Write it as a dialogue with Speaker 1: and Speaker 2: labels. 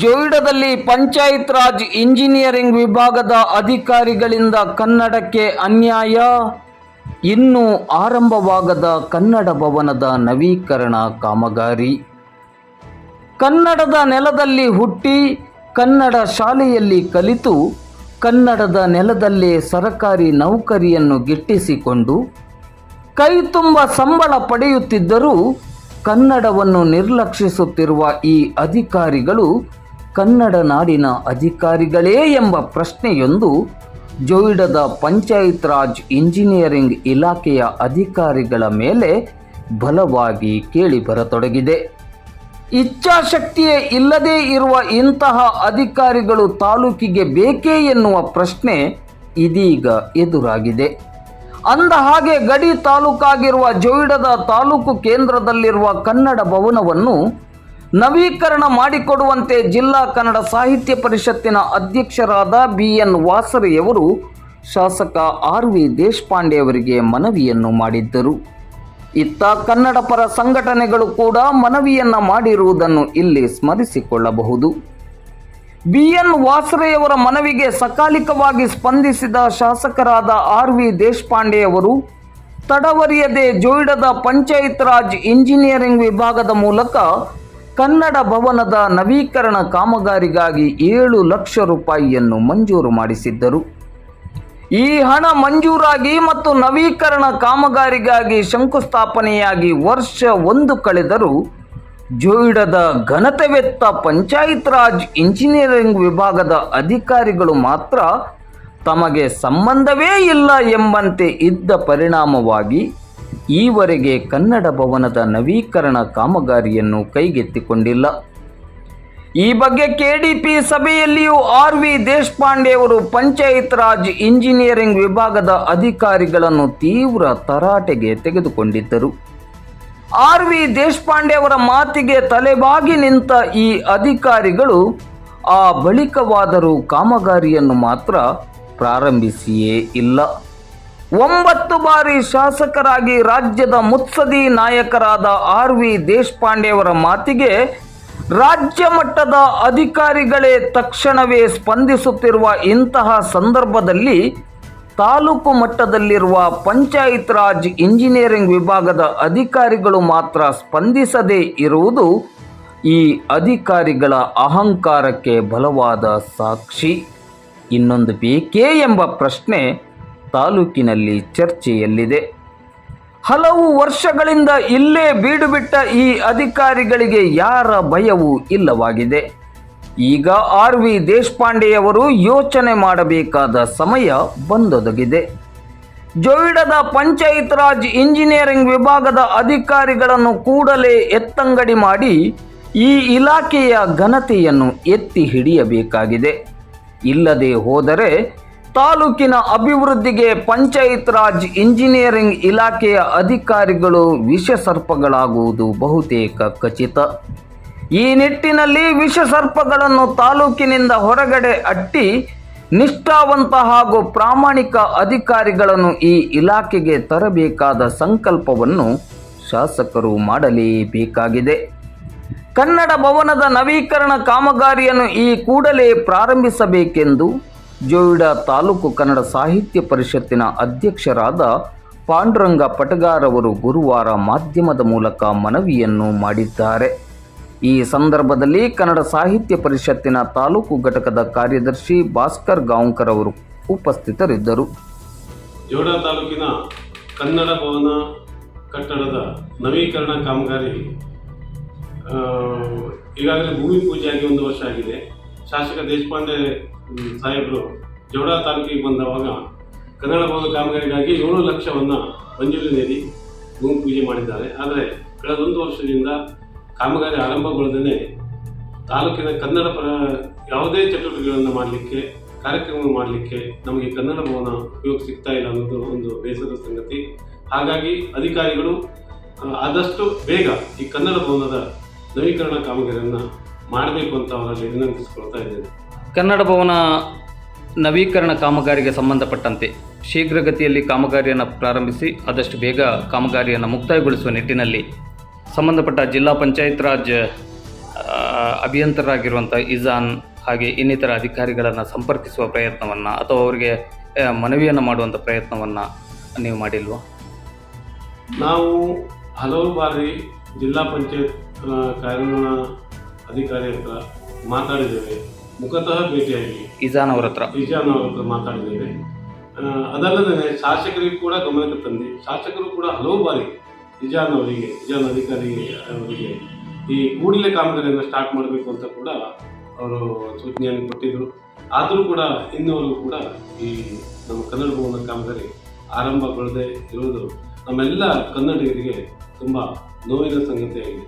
Speaker 1: ಜೋಯಿಡದಲ್ಲಿ panchayat Raj engineering ವಿಭಾಗದ ಅಧಿಕಾರಿಗಳಿಂದ ಕನ್ನಡಕ್ಕೆ ಅನ್ಯಾಯ. ಇನ್ನೂ ಆರಂಭವಾಗದ ಕನ್ನಡ ಭವನದ ನವೀಕರಣ ಕಾಮಗಾರಿ. ಕನ್ನಡದ ನೆಲದಲ್ಲಿ ಹುಟ್ಟಿ, ಕನ್ನಡ ಶಾಲೆಯಲ್ಲಿ ಕಲಿತು, ಕನ್ನಡದ ನೆಲದಲ್ಲೇ ಸರಕಾರಿ ನೌಕರಿಯನ್ನು ಗಿಟ್ಟಿಸಿಕೊಂಡು, ಕೈ ತುಂಬ ಸಂಬಳ ಪಡೆಯುತ್ತಿದ್ದರೂ ಕನ್ನಡವನ್ನು ನಿರ್ಲಕ್ಷಿಸುತ್ತಿರುವ ಈ ಅಧಿಕಾರಿಗಳು ಕನ್ನಡ ನಾಡಿನ ಅಧಿಕಾರಿಗಳೇ ಎಂಬ ಪ್ರಶ್ನೆಯೊಂದು ಜೋಯಿಡದ ಪಂಚಾಯತ್ ರಾಜ್ ಇಂಜಿನಿಯರಿಂಗ್ ಇಲಾಖೆಯ ಅಧಿಕಾರಿಗಳ ಮೇಲೆ ಬಲವಾಗಿ ಕೇಳಿಬರತೊಡಗಿದೆ. ಇಚ್ಛಾಶಕ್ತಿಯೇ ಇಲ್ಲದೇ ಇರುವ ಇಂತಹ ಅಧಿಕಾರಿಗಳು ತಾಲೂಕಿಗೆ ಬೇಕೇ ಎನ್ನುವ ಪ್ರಶ್ನೆ ಇದೀಗ ಎದುರಾಗಿದೆ. ಅಂದ ಹಾಗೆ ಗಡಿ ತಾಲೂಕಾಗಿರುವ ಜೋಯಿಡದ ತಾಲೂಕು ಕೇಂದ್ರದಲ್ಲಿರುವ ಕನ್ನಡ ಭವನವನ್ನು ನವೀಕರಣ ಮಾಡಿಕೊಡುವಂತೆ ಜಿಲ್ಲಾ ಕನ್ನಡ ಸಾಹಿತ್ಯ ಪರಿಷತ್ತಿನ ಅಧ್ಯಕ್ಷರಾದ ಬಿ ಎನ್ ವಾಸರೆಯವರು ಶಾಸಕ ಆರ್ ವಿ ದೇಶಪಾಂಡೆ ಅವರಿಗೆ ಮನವಿಯನ್ನು ಮಾಡಿದ್ದರು. ಇತ್ತ ಕನ್ನಡ ಪರ ಸಂಘಟನೆಗಳು ಕೂಡ ಮನವಿಯನ್ನು ಮಾಡಿರುವುದನ್ನು ಇಲ್ಲಿ ಸ್ಮರಿಸಿಕೊಳ್ಳಬಹುದು. ಬಿಎನ್ ವಾಸರೆಯವರ ಮನವಿಗೆ ಸಕಾಲಿಕವಾಗಿ ಸ್ಪಂದಿಸಿದ ಶಾಸಕರಾದ ಆರ್ ವಿ ದೇಶಪಾಂಡೆಯವರು ತಡವರಿಯದೆ ಜೋಯಿಡದ ಪಂಚಾಯತ್ ರಾಜ್ ಇಂಜಿನಿಯರಿಂಗ್ ವಿಭಾಗದ ಮೂಲಕ ಕನ್ನಡ ಭವನದ ನವೀಕರಣ ಕಾಮಗಾರಿಗಾಗಿ ಏಳು ಲಕ್ಷ ರೂಪಾಯಿಯನ್ನು ಮಂಜೂರು ಮಾಡಿಸಿದ್ದರು. ಈ ಹಣ ಮಂಜೂರಾಗಿ ಮತ್ತು ನವೀಕರಣ ಕಾಮಗಾರಿಗಾಗಿ ಶಂಕುಸ್ಥಾಪನೆಯಾಗಿ ವರ್ಷ ಒಂದು ಕಳೆದರೂ ಜೋಯಿಡದ ಘನತೆವೆತ್ತ ಪಂಚಾಯತ್ ರಾಜ್ ಇಂಜಿನಿಯರಿಂಗ್ ವಿಭಾಗದ ಅಧಿಕಾರಿಗಳು ಮಾತ್ರ ತಮಗೆ ಸಂಬಂಧವೇ ಇಲ್ಲ ಎಂಬಂತೆ ಇದ್ದ ಪರಿಣಾಮವಾಗಿ ಈವರೆಗೆ ಕನ್ನಡ ಭವನದ ನವೀಕರಣ ಕಾಮಗಾರಿಯನ್ನು ಕೈಗೆತ್ತಿಕೊಂಡಿಲ್ಲ. ಈ ಬಗ್ಗೆ ಕೆಡಿಪಿ ಸಭೆಯಲ್ಲಿಯೂ ಆರ್ ವಿ ದೇಶಪಾಂಡೆ ಅವರು ಪಂಚಾಯತ್ ರಾಜ್ ಇಂಜಿನಿಯರಿಂಗ್ ವಿಭಾಗದ ಅಧಿಕಾರಿಗಳನ್ನು ತೀವ್ರ ತರಾಟೆಗೆ ತೆಗೆದುಕೊಂಡಿದ್ದರು. ಆರ್ ವಿ ದೇಶಪಾಂಡೆ ಅವರ ಮಾತಿಗೆ ತಲೆಬಾಗಿ ನಿಂತ ಈ ಅಧಿಕಾರಿಗಳು ಆ ಬಳಿಕವಾದರೂ ಕಾಮಗಾರಿಯನ್ನು ಮಾತ್ರ ಪ್ರಾರಂಭಿಸಿಯೇ ಇಲ್ಲ. ಒಂಬತ್ತು ಬಾರಿ ಶಾಸಕರಾಗಿ ರಾಜ್ಯದ ಮುತ್ಸದಿ ನಾಯಕರಾದ ಆರ್ ವಿ ದೇಶಪಾಂಡೆಯವರ ಮಾತಿಗೆ ರಾಜ್ಯ ಮಟ್ಟದ ಅಧಿಕಾರಿಗಳೇ ತಕ್ಷಣವೇ ಸ್ಪಂದಿಸುತ್ತಿರುವ ಇಂತಹ ಸಂದರ್ಭದಲ್ಲಿ ತಾಲೂಕು ಮಟ್ಟದಲ್ಲಿರುವ ಪಂಚಾಯತ್ ರಾಜ್ ಇಂಜಿನಿಯರಿಂಗ್ ವಿಭಾಗದ ಅಧಿಕಾರಿಗಳು ಮಾತ್ರ ಸ್ಪಂದಿಸದೇ ಇರುವುದು ಈ ಅಧಿಕಾರಿಗಳ ಅಹಂಕಾರಕ್ಕೆ ಬಲವಾದ ಸಾಕ್ಷಿ. ಇನ್ನೊಂದು ಬೇಕೇ ಎಂಬ ಪ್ರಶ್ನೆ ತಾಲೂಕಿನಲ್ಲಿ ಚರ್ಚೆಯಲ್ಲಿದೆ. ಹಲವು ವರ್ಷಗಳಿಂದ ಇಲ್ಲೇ ಬೀಡುಬಿಟ್ಟ ಈ ಅಧಿಕಾರಿಗಳಿಗೆ ಯಾರ ಭಯವೂ ಇಲ್ಲವಾಗಿದೆ. ಈಗ ಆರ್ ವಿ ದೇಶಪಾಂಡೆಯವರು ಯೋಚನೆ ಮಾಡಬೇಕಾದ ಸಮಯ ಬಂದೊದಗಿದೆ. ಜೋಯಿಡದ ಪಂಚಾಯತ್ ರಾಜ್ ಇಂಜಿನಿಯರಿಂಗ್ ವಿಭಾಗದ ಅಧಿಕಾರಿಗಳನ್ನು ಕೂಡಲೇ ಎತ್ತಂಗಡಿ ಮಾಡಿ ಈ ಇಲಾಖೆಯ ಘನತೆಯನ್ನು ಎತ್ತಿ ಹಿಡಿಯಬೇಕಾಗಿದೆ. ಇಲ್ಲದೆ ಹೋದರೆ ತಾಲೂಕಿನ ಅಭಿವೃದ್ಧಿಗೆ ಪಂಚಾಯತ್ ರಾಜ್ ಇಂಜಿನಿಯರಿಂಗ್ ಇಲಾಖೆಯ ಅಧಿಕಾರಿಗಳು ವಿಷಸರ್ಪಗಳಾಗುವುದು ಬಹುತೇಕ ಖಚಿತ. ಈ ನಿಟ್ಟಿನಲ್ಲಿ ವಿಷಸರ್ಪಗಳನ್ನು ತಾಲೂಕಿನಿಂದ ಹೊರಗಡೆ ಅಟ್ಟಿ ನಿಷ್ಠಾವಂತ ಹಾಗೂ ಪ್ರಾಮಾಣಿಕ ಅಧಿಕಾರಿಗಳನ್ನು ಈ ಇಲಾಖೆಗೆ ತರಬೇಕಾದ ಸಂಕಲ್ಪವನ್ನು ಶಾಸಕರು ಮಾಡಲೇಬೇಕಾಗಿದೆ. ಕನ್ನಡ ಭವನದ ನವೀಕರಣ ಕಾಮಗಾರಿಯನ್ನು ಈ ಕೂಡಲೇ ಪ್ರಾರಂಭಿಸಬೇಕೆಂದು ಜೋಯಿಡ ತಾಲೂಕು ಕನ್ನಡ ಸಾಹಿತ್ಯ ಪರಿಷತ್ತಿನ ಅಧ್ಯಕ್ಷರಾದ ಪಾಂಡುರಂಗ ಪಟಗಾರವರು ಗುರುವಾರ ಮಾಧ್ಯಮದ ಮೂಲಕ ಮನವಿಯನ್ನು ಮಾಡಿದ್ದಾರೆ. ಈ ಸಂದರ್ಭದಲ್ಲಿ ಕನ್ನಡ ಸಾಹಿತ್ಯ ಪರಿಷತ್ತಿನ ತಾಲೂಕು ಘಟಕದ ಕಾರ್ಯದರ್ಶಿ ಭಾಸ್ಕರ್ ಗಾಂವ್ಕರ್ ಅವರು ಉಪಸ್ಥಿತರಿದ್ದರು.
Speaker 2: ಜೋಡ ತಾಲೂಕಿನ ಕನ್ನಡ ಭವನ ಕಟ್ಟಡದ ನವೀಕರಣ ಕಾಮಗಾರಿ ಈಗಾಗಲೇ ಭೂಮಿ ಪೂಜೆಯಾಗಿ ಒಂದು ವರ್ಷ ಆಗಿದೆ. ಶಾಸಕ ದೇಶಪಾಂಡೆ ಸಾಹೇಬರು ಜೋಡ ತಾಲೂಕಿಗೆ ಬಂದವಾಗ ಕನ್ನಡ ಭವನ ಕಾಮಗಾರಿಗಾಗಿ ಏಳು ಲಕ್ಷವನ್ನು ಮಂಜೂರಿ ನೀಡಿ ಭೂಮಿ ಪೂಜೆ ಮಾಡಿದ್ದಾರೆ. ಆದರೆ ಕಳೆದೊಂದು ವರ್ಷದಿಂದ ಕಾಮಗಾರಿ ಆರಂಭಗೊಳ್ಳದೇ ತಾಲೂಕಿನ ಕನ್ನಡ ಪರ ಯಾವುದೇ ಚಟುವಟಿಕೆಗಳನ್ನು ಮಾಡಲಿಕ್ಕೆ ಕಾರ್ಯಕ್ರಮ ಮಾಡಲಿಕ್ಕೆ ನಮಗೆ ಕನ್ನಡ ಭವನ ಉಪಯೋಗ ಸಿಗ್ತಾ ಇಲ್ಲ ಅನ್ನೋದು ಒಂದು ಬೇಸರದ ಸಂಗತಿ. ಹಾಗಾಗಿ ಅಧಿಕಾರಿಗಳು ಆದಷ್ಟು ಬೇಗ ಈ ಕನ್ನಡ ಭವನದ ನವೀಕರಣ ಕಾಮಗಾರಿಯನ್ನು ಮಾಡಬೇಕು ಅಂತ ಅವರಲ್ಲಿ ವಿನಂತಿಸಿಕೊಳ್ತಾ ಇದ್ದೇನೆ.
Speaker 1: ಕನ್ನಡ ಭವನ ನವೀಕರಣ ಕಾಮಗಾರಿಗೆ ಸಂಬಂಧಪಟ್ಟಂತೆ ಶೀಘ್ರಗತಿಯಲ್ಲಿ ಕಾಮಗಾರಿಯನ್ನು ಪ್ರಾರಂಭಿಸಿ ಆದಷ್ಟು ಬೇಗ ಕಾಮಗಾರಿಯನ್ನು ಮುಕ್ತಾಯಗೊಳಿಸುವ ನಿಟ್ಟಿನಲ್ಲಿ ಸಂಬಂಧಪಟ್ಟ ಜಿಲ್ಲಾ ಪಂಚಾಯತ್ ರಾಜ್
Speaker 3: ಅಭಿಯಂತರಾಗಿರುವಂಥ ಇಜಾನ್ ಹಾಗೆ ಇನ್ನಿತರ ಅಧಿಕಾರಿಗಳನ್ನು ಸಂಪರ್ಕಿಸುವ ಪ್ರಯತ್ನವನ್ನು ಅಥವಾ ಅವರಿಗೆ ಮನವಿಯನ್ನು ಮಾಡುವಂಥ ಪ್ರಯತ್ನವನ್ನು ನೀವು ಮಾಡಿಲ್ವಾ?
Speaker 2: ನಾವು ಹಲವು ಬಾರಿ ಜಿಲ್ಲಾ ಪಂಚಾಯತ್ ಕಾರ್ಯನಿರ್ವಹಣಾ ಅಧಿಕಾರಿ ಹತ್ರ ಮಾತಾಡಿದ್ದೇವೆ. ಮುಖತಃ ಭೇಟಿಯಾಗಿ
Speaker 3: ಇಜಾನ್ ಅವರ ಹತ್ರ.
Speaker 2: ಇಜಾನ್ ಅವ್ರ ಹತ್ರ ಮಾತಾಡಿದ್ದೇವೆ. ಅದಲ್ಲದೆ ಶಾಸಕರಿಗೂ ಕೂಡ ಗಮನಕ್ಕೆ ತಂದೆ. ಶಾಸಕರು ಕೂಡ ಹಲವು ಬಾರಿ ಇಜಾನ್ ಅವರಿಗೆ ಇಜಾನ್ ಅಧಿಕಾರಿ ಅವರಿಗೆ ಈ ಕೂಡಲೇ ಕಾಮಗಾರಿಯನ್ನು ಸ್ಟಾರ್ಟ್ ಮಾಡಬೇಕು ಅಂತ ಕೂಡ ಅವರು ಸೂಚನೆಯನ್ನು ಕೊಟ್ಟಿದ್ದರು ಆದರೂ ಕೂಡ ಇನ್ನೂವರೆಗೂ ಕೂಡ ಈ ನಮ್ಮ ಕನ್ನಡ ಭವನ ಕಾಮಗಾರಿ ಆರಂಭಗೊಳ್ಳದೆ ಇರುವುದು ನಮ್ಮೆಲ್ಲ ಕನ್ನಡಿಗರಿಗೆ ತುಂಬ ನೋವಿನ ಸಂಗತಿಯಾಗಿದೆ.